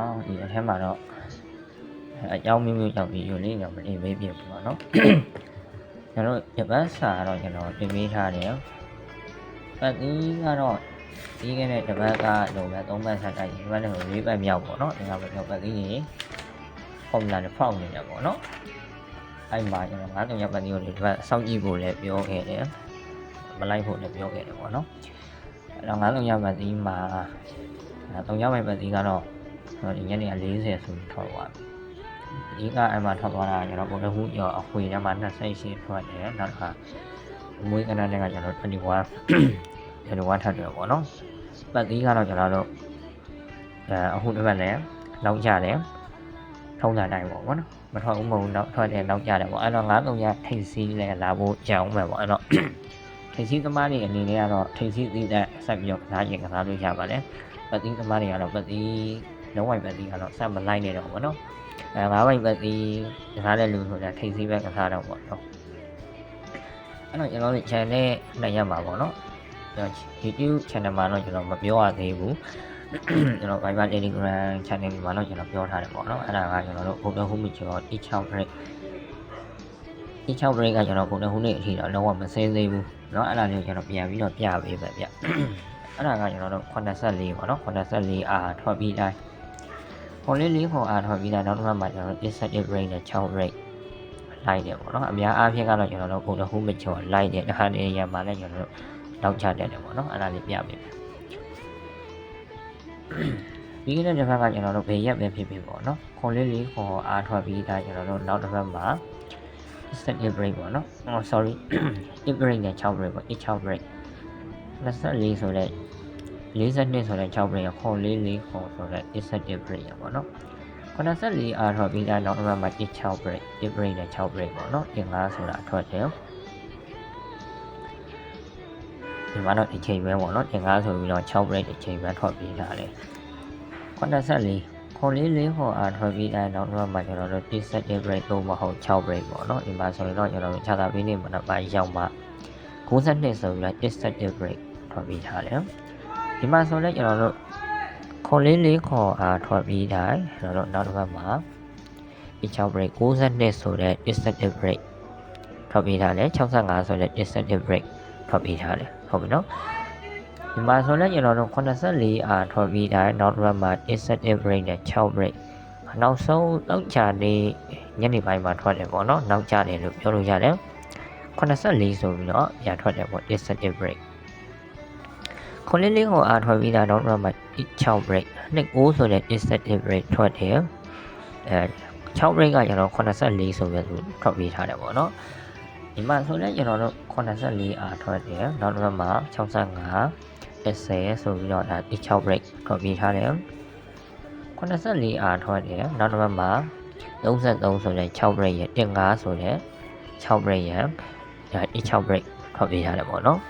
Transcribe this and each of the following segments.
အားလုံးပဲမင်္ဂလာပါဒီအထက်မှာတော့အကြောင်းမျိုးမျိုးကြောင့်ဒီယူလေးတော့မနေမေးပြဘူးပေါ့နော်ကျွန်တော်ဂျပန်စာကတော့ကျွန်တော်ပြင်ပေးထားတယ်ပတ်ဒီကတော့ဒီကနေ့တပတ်ကလုံးပဲ၃ပတ်ဆက်တိုက်ဒီပတ်နဲ့၄ပတ်မြောက်ပေါ့နော်ဒီကပတ်မြောက်ပတ်ဒီကြီးဖုန်းလာနဲ့ဖောက်နေတယ်ပေါ့နော်အဲ့မှာကျွန်တော်ငါးတုံရက်ပတ်ဒီကိုဒီပတ်စောင့်ကြည့်ဖို့လည်းပြောခဲ့တယ်မလိုက်ဖို့လည်းပြောခဲ့တယ်ပေါ့နော်အဲ့တော့ငါးတုံရက်ပတ်ဒီမှာအဲတုံကြောင်းမဲ့ပတ်စီကတော့ကျွန် တော်ဒီညနေ40ဆိုပြီးထွက်သွားပြီဒီကအဲ့မှာထွက်သွားတာကျွန်တော်ဘုံတစ်ခုကျော်အခွေထဲမှာ28ထွက်တယ်နောက်တစ်ခါအမွေးကနန်းတွေကကျွန်တော်21 21ထပ်တယ်ပေါ့နော်ပတ်စီကတော့ကျွန်တော်တို့အဲအခုတစ်ပတ်လည်းနောက်ကြတယ်ထုံးတာတိုင်းပေါ့ဗောနော်မထွက်ဘူးမဟုတ်ဘူးနောက်ထွက်တယ်နောက်ကြတယ်ပေါ့အဲ့တော့9 3ရထိတ်စီးလဲလာဖို့ကြအောင်ပဲပေါ့အဲ့တော့ထိတ်စီးသမားတွေအနေနဲ့ကတော့ထိတ်စီးသီးတဲ့ဆက်ပြီးတော့နားကျင်ကစားလို့ရပါတယ်ပတ်သီးသမားတွေကတော့ပတ်သီး nếu anh nó sao mà line này đâu nó nó à, và anh vật gì ra đây luôn rồi là thay gì về cả thà đâu bọn nó nó cho nó định chơi nè này nhà mà bọn nó. Rồi chỉ chứ chơi nào mà nó chỉ là một biểu hòa thì cũng. Nó vài bạn đi là chơi này mà nó chỉ là biểu hòa để bọn nó. Là cho nó cũng đâu không bị chờ ít sau đây ít sau đây cả cho nó cũng đâu không định thì nó đâu còn mình xây gì nó là điều cho nó bia ví nó bia về vậy vậy đó là cho nó khoan đã xử lý của nó. Khoan đã xử lý à thôi bị đây တို့84ပေါ့နော်84 R ထွက်ပြီးတိုင်းဟိုလေးလေးဟို R ထွက်ပြီးတိုင်းနောက်တစ်ခါမှကျွန်တော်တို့ insert rate နဲ့6 rate လိုက်တယ်ပေါ့နော်အများအားဖြင့်ကတော့ကျွန်တော်တို့ Google Home မှာကျွန်တော်လိုက်တယ်တစ်ခါနေရာမှာလည်းကျွန်တော်တို့လောက်ချတယ်တယ်ပေါ့နော်အဲ့ဒါလေးပြပေးမယ်ဒီကနေ့တစ်ခါကကျွန်တော်တို့ဘေးရက်ပဲဖြစ်ဖြစ်ပေါ့နော်ခွန်လေးလေးဟို R ထွက်ပြီးတိုင်းကျွန်တော်တို့နောက်တစ်ခါမှ set break ပေါ့နော်ဟော sorry break နဲ့6 break ပေါ့6 break 24ဆိုတဲ့ 42ဆိုတဲ့6 break ခေါ်44ခေါ်ဆိုတဲ့17 break ရပေါ့နော်84အားထွက်ပြီးတိုင်းနောက်တစ်ပတ်မှာ6 break 1 break နဲ့6 break ပေါ့နော်ဒီ5ဆိုတာထွက်တယ်ဒီမှာတော့ဒီချိန်ပဲပေါ့နော်ဒီ5ဆိုပြီးတော့6 break ဒီချိန်ပဲထွက်ပြီးထားတယ်84ခေါ်လေးလေးဟောအားထွက်ပြီးတိုင်းနောက်တစ်ပတ်မှာကျွန်တော်တို့17 break လို့မဟုတ်6 break ပေါ့နော်ဒီမှာဆိုရင်တော့ကျွန်တော်တို့ခြားသာပြီးနေမှာပိုင်းရောက်မှ92ဆိုပြီးတော့17 break ထွက်ပြီးထားတယ် ဒီမှာဆိုလဲကျွန်တော်တို့ခေါ်လေးလေးခေါ်အားထွက်ပြီးတိုင်းကျွန်တော်တို့နောက်တစ်ပတ်မှာဒီ6 break 62ဆိုတဲ့ distractive break ထွက်ပြီးထားတယ်65ဆိုတဲ့ distractive break ထွက်ပြီးထားတယ်ဟုတ်ပြီနော်ဒီမှာဆိုလဲကျွန်တော်တို့84အားထွက်ပြီးတိုင်းနောက်တစ်ပတ်မှာ distractive break နဲ့6 break နောက်ဆုံးလောက်ချနေညနေပိုင်းမှာထွက်တယ်ပေါ့နော်နောက်ကျတယ်လို့ပြောလို့ရတယ်84ဆိုပြီးတော့ရထွက်တယ်ပေါ့ distractive break ခွန်လေးလေးကိုအားထွက်ပြီးတာတော့တော့မှ6 break နှစ်9ဆိုတဲ့ incentive break ထွက်တယ်အဲ6 break ကကျွန်တော်84ဆိုပြီးသူထွက်ပြီးထားတယ်ပေါ့နော်ဒီမှာဆိုလည်းကျွန်တော်တို့84အားထွက်တယ်နောက်တော့မှ65 essay ဆိုပြီးတော့ဒါ6 break ထွက်ပြီးထားတယ်84အားထွက်တယ်နောက်တော့မှ33ဆိုတဲ့6 break ရဲ့15ဆိုတဲ့6 break ရဲ့ဒါ6 break ထွက်ပြီးထားတယ်ပေါ့နော်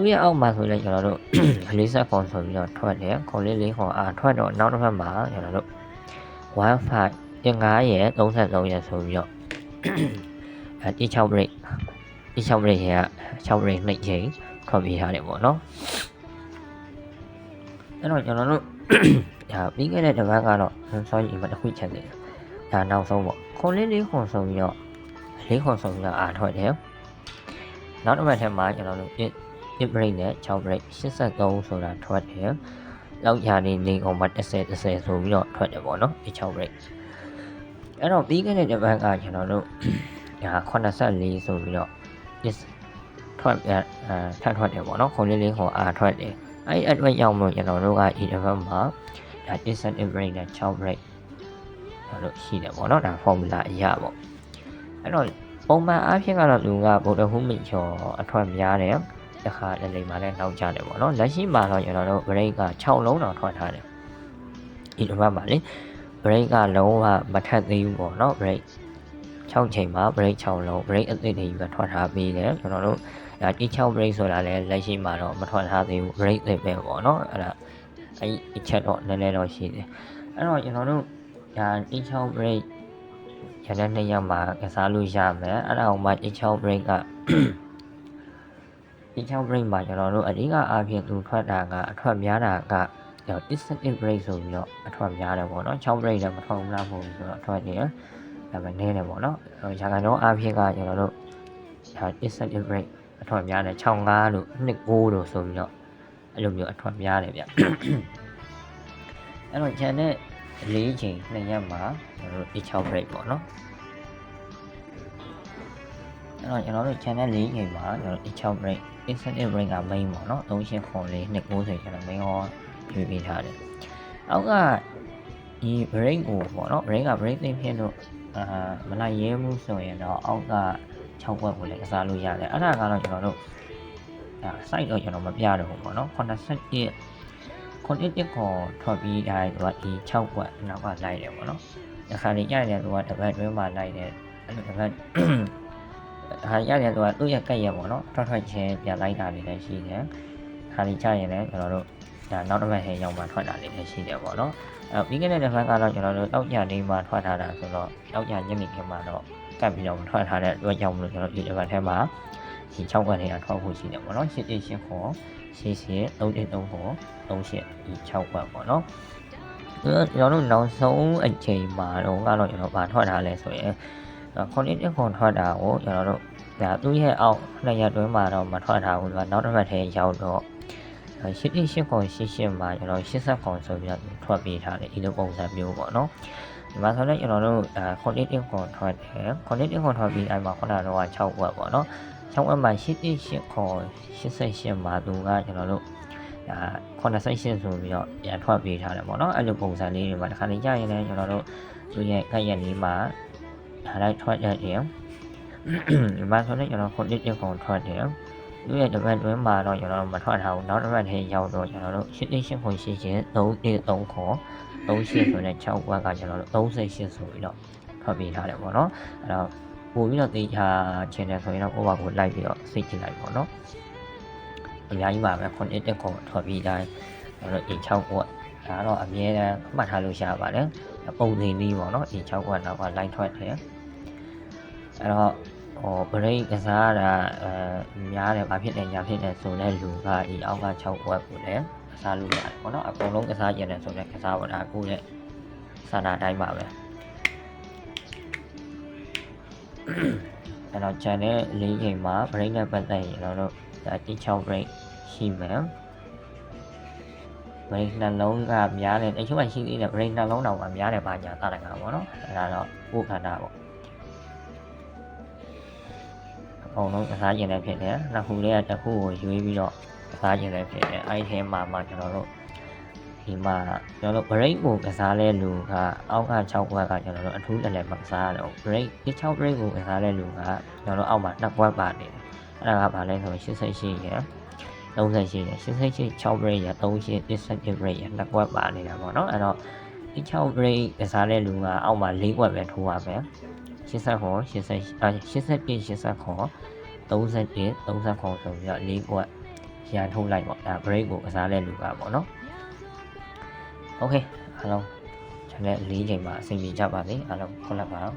သူရဲ့အောက်မှာဆိုလဲကျွန်တော်တို့40ခွန်ဆိုပြီးတော့ထွက်တယ်ခွန်လေးလေးခွန်အာထွက်တော့နောက်တစ်ဖက်မှာကျွန်တော်တို့15 15ရဲ့33ရဲ့ဆိုပြီးတော့အဲဒီ6 break ဒီ6 break ရဲ့6 break နှစ်ချိန်ထွက်ပြေးထားတယ်ပေါ့နော်အဲ့တော့ကျွန်တော်တို့ဒါပြီးခဲ့တဲ့တစ်ပတ်ကတော့ sorry ဒီမှာတစ်ခုချက်တယ်ဒါနောက်ဆုံးပေါ့ခွန်လေးလေးခွန်ဆိုပြီးတော့လေးခွန်ဆိုပြီးတော့အာထွက်တယ်နောက်တစ်ပတ်ထဲမှာကျွန်တော်တို့ 1 break နဲ့6 break 83ဆိုတာထွက်တယ်။လောက်ရာနေနေအောင်မှ30 30ဆိုပြီးတော့ထွက်တယ်ပေါ့နော်ဒီ6 break ။အဲ့တော့ပြီးခဲ့တဲ့တစ်ပတ်ကကျွန်တော်တို့ဒါ84ဆိုပြီးတော့ is ထွက်အဲထပ်ထွက်တယ်ပေါ့နော်ခုံလေးလေးခေါ်အားထွက်တယ်။အဲ့အတွက်ရောက်လို့ကျွန်တော်တို့ကဒီတစ်ပတ်မှာဒါ instant break နဲ့6 break တို့ရှိတယ်ပေါ့နော်ဒါ formula အရာပေါ့။အဲ့တော့ပုံမှန်အားဖြင့်ကတော့လူကဗုဒ္ဓဟူးမိချော်အထွက်များတယ်။ တစ်ခါလည်းလိမ်မာလည်းနောက်ကျတယ်ပေါ့နော်လက်ရှိမှာတော့ကျွန်တော်တို့ break က6လုံးတောင်ထွက်ထားတယ်ဒီလိုမှပါလေ break ကလုံးဝမထက်သေးဘူးပေါ့နော် break 6ချိန်မှာ break 6လုံး break အသစ်တွေပဲထွက်ထားပြီးတယ်ကျွန်တော်တို့ဒါဒီ6 break ဆိုတာလည်းလက်ရှိမှာတော့မထွက်ထားသေးဘူး break တွေပဲပေါ့နော်အဲ့ဒါအဲ့ဒီချက်တော့နည်းနည်းတော့ရှိတယ်အဲ့တော့ကျွန်တော်တို့ဒါဒီ6 break ရတဲ့နှစ်ရက်မှာကစားလို့ရမယ်အဲ့ဒါအောင်မှဒီ6 break က ဒီ6 break မှာကျွန်တော်တို့အဓိကအားဖြင့်သူထွက်တာကအထွက်များတာကတော့ incentive rate ဆိုပြီးတော့အထွက်များတယ်ပေါ့နော်6 rate လည်းမထွက်ဘူးလားမဟုတ်ဘူးဆိုတော့အထွက်နေတယ်ဒါပေမဲ့နည်းတယ်ပေါ့နော်အဲရာခိုင်နှုန်းအဖြစ်ကကျွန်တော်တို့ဒါ incentive rate အထွက်များတယ်65လို့29လို့ဆိုပြီးတော့အဲ့လိုမျိုးအထွက်များတယ်ဗျအဲ့တော့ channel ၄ချိန်နှစ်ရက်မှာကျွန်တော်တို့6 rate ပေါ့နော် အဲ့တော့ကျွန်တော်တို့ channel ၄ချိန်မှာကျွန်တော်တို့6 rate incentive rate က main ပေါ့နော်38ခွန်လေး290ကျွန်တော် main ဟောပြပေးထားတယ်အောက်ကဒီ break ကိုပေါ့နော် break က break သိဖြစ်လို့အာမလိုက်ရဲမှုဆိုရင်တော့အောက်က6ဘက်ကိုလည်းကစားလို့ရတယ်အဲ့ဒါကတော့ကျွန်တော်တို့ဒါ site တော့ကျွန်တော်မပြတော့ဘူးပေါ့နော်81ခွန်တစ်တစ်ခွန်ထွက်ပြီးတိုင်းသူကဒီ6ဘက်နောက်ကလိုက်တယ်ပေါ့နော်အခါလေးကြရတယ်သူကတစ်ပတ်တွင်းမှာလိုက်တယ်အဲ့လိုတစ်ပတ် ဟာရတယ်သူကသူ့ရဲ့ကက်ရက်ပေါ့နော်ထွက်ထွက်ချင်းပြန်လိုက်တာလေးလည်းရှိတယ်ခါလေးကြရင်လည်းကျွန်တော်တို့ဒါနောက်တစ်ပတ်ဟဲရောက်မှထွက်တာလေးလည်းရှိတယ်ပေါ့နော်အဲပြီးခဲ့တဲ့တစ်ပတ်ကတော့ကျွန်တော်တို့တောက်ကြနေမှထွက်ထားတာဆိုတော့တောက်ကြညနေခင်းမှတော့ကပ်ပြီးတော့ထွက်ထားတဲ့အတွက်ကြောင့်မလို့ကျွန်တော်ဒီတစ်ပတ်ထဲမှာဒီ6ခွက်ထဲကထွက်ဖို့ရှိတယ်ပေါ့နော်ရှစ်တစ်ရှစ်ခေါ်ရှစ်ရှစ်3တစ်3ခေါ်3ရှစ်ဒီ6ခွက်ပေါ့နော်ကျွန်တော်တို့နောက်ဆုံးအချိန်မှာတော့ကတော့ကျွန်တော်ဗာထွက်ထားလဲဆိုရင်ခွန် တစ်တစ်ခွန်ထွက်တာကိုကျွန်တော်တို့ဒါသူ့ရဲ့အောက်နှစ်ရက်တွင်းမှာတော့မထွက်ထားဘူးသူကနောက်တစ်ပတ်ထဲရောက်တော့ရှစ်တိရှစ်ခွန်ရှစ်ရှစ်မှာကျွန်တော်80ခွန်ဆိုပြီးတော့ထွက်ပေးထားတယ်ဒီလိုပုံစံမျိုးပေါ့နော်ဒီမှာဆိုတော့ကျွန်တော်တို့အဲခွန်တစ်တစ်ခွန်ထွက်တယ်ခွန်တစ်တစ်ခွန်ထွက်ပြီးအဲ့မှာခုနကတော့6ဝက်ပေါ့နော်6ဝက်မှာရှစ်တိရှစ်ခွန်88မှာသူကကျွန်တော်တို့ဒါ88ဆိုပြီးတော့ပြန်ထွက်ပေးထားတယ်ပေါ့နော်အဲ့လိုပုံစံလေးတွေမှာတစ်ခါလေကြာရင်လည်းကျွန်တော်တို့သူရဲ့ခက်ရက်လေးမှာ ဒါလိုက်ထွက်ရတယ်ဒီမှာဆိုတော့ကျွန်တော်ခွန်တစ်တစ်ခွန်ထွက်တယ်သူရဲ့တပတ်တွင်းမှာတော့ကျွန်တော်တို့မထွက်ထားဘူးနောက်တစ်ပတ်ထဲရောက်တော့ကျွန်တော်တို့ရှစ်တိရှစ်ခွန်ရှစ်ချင်း3 3ခွန်38ဆိုတဲ့6ဘက်ကကျွန်တော်တို့38ဆိုပြီးတော့ထွက်ပေးထားတယ်ပေါ့နော်အဲ့တော့ပို့ပြီးတော့တေးချချင်တယ်ဆိုရင်တော့ကိုယ့်ဘာကိုလိုက်ပြီးတော့စိတ်ကြည့်လိုက်ပေါ့နော် အများကြီးပါပဲခုနှစ်တက်ခွန်ထွက်ပြီးတိုင်းကျွန်တော်တို့ A6 ဘက်ဒါတော့အမြဲတမ်းမှတ်ထားလို့ရပါတယ်ပုံစံလေးပေါ့နော် A6 ဘက်တော့က line ထွက်တယ်အဲ့တော့ဟို break ကစားတာအဲများတယ်ဘာဖြစ်တယ်ညာဖြစ်တယ်ဆိုတဲ့လူကဒီအောက်က6ဘက်ကိုလည်းကစားလို့ရတယ်ပေါ့နော်အကုန်လုံးကစားကြတယ်ဆိုတော့ကစားပါတာကိုယ့်ရဲ့စာနာတိုင်းပါပဲအဲ့တော့ channel ၄ချိန်မှာ break နဲ့ပတ်သက်ရင်ကျွန်တော်တို့ဒါ6 break ရှိမယ် break နှလုံးကများတယ်တချို့ကရှိသေးတယ် break နှလုံးတောင်မှများတယ်ဘာညာသတ်တယ်ကပေါ့နော်အဲ့ဒါတော့ပို့ခန္ဓာပေါ့ အကုန်လုံးကစားကျင်လည်းဖြစ်တယ်နှစ်ခုလေးကတစ်ခုကိုရွေးပြီးတော့ကစားကျင်လည်းဖြစ်တယ်အဲ့ဒီထဲမှာမှကျွန်တော်တို့ဒီမှာကျွန်တော်တို့ break ကိုကစားလဲလူကအောက်က6ဘွက်ကကျွန်တော်တို့အထူးလည်းလည်းမကစားရတော့ break ဒီ6 break ကိုကစားလဲလူကကျွန်တော်တို့အောက်မှာ2ဘွက်ပါနေတယ်အဲ့ဒါကဘာလဲဆိုရင်88ရယ်38ရယ်88 6 break ရယ်38 dissentive break ရယ်2ဘွက်ပါနေတာပေါ့နော်အဲ့တော့ဒီ6 break ကစားလဲလူကအောက်မှာ4ဘွက်ပဲထိုးရမယ် 80ခေါ်80အာ81 80ခေါ်31 30ခေါ်ဆိုပြီးတော့၄ကွက်ရန်ထုတ်လိုက်ပေါ့ဒါ break ကိုကစားတဲ့လူကပေါ့နော် okay အားလုံးကျွန်တော်၄ချိန်မှာအဆင်ပြေကြပါစေအားလုံးခုနကပါတော့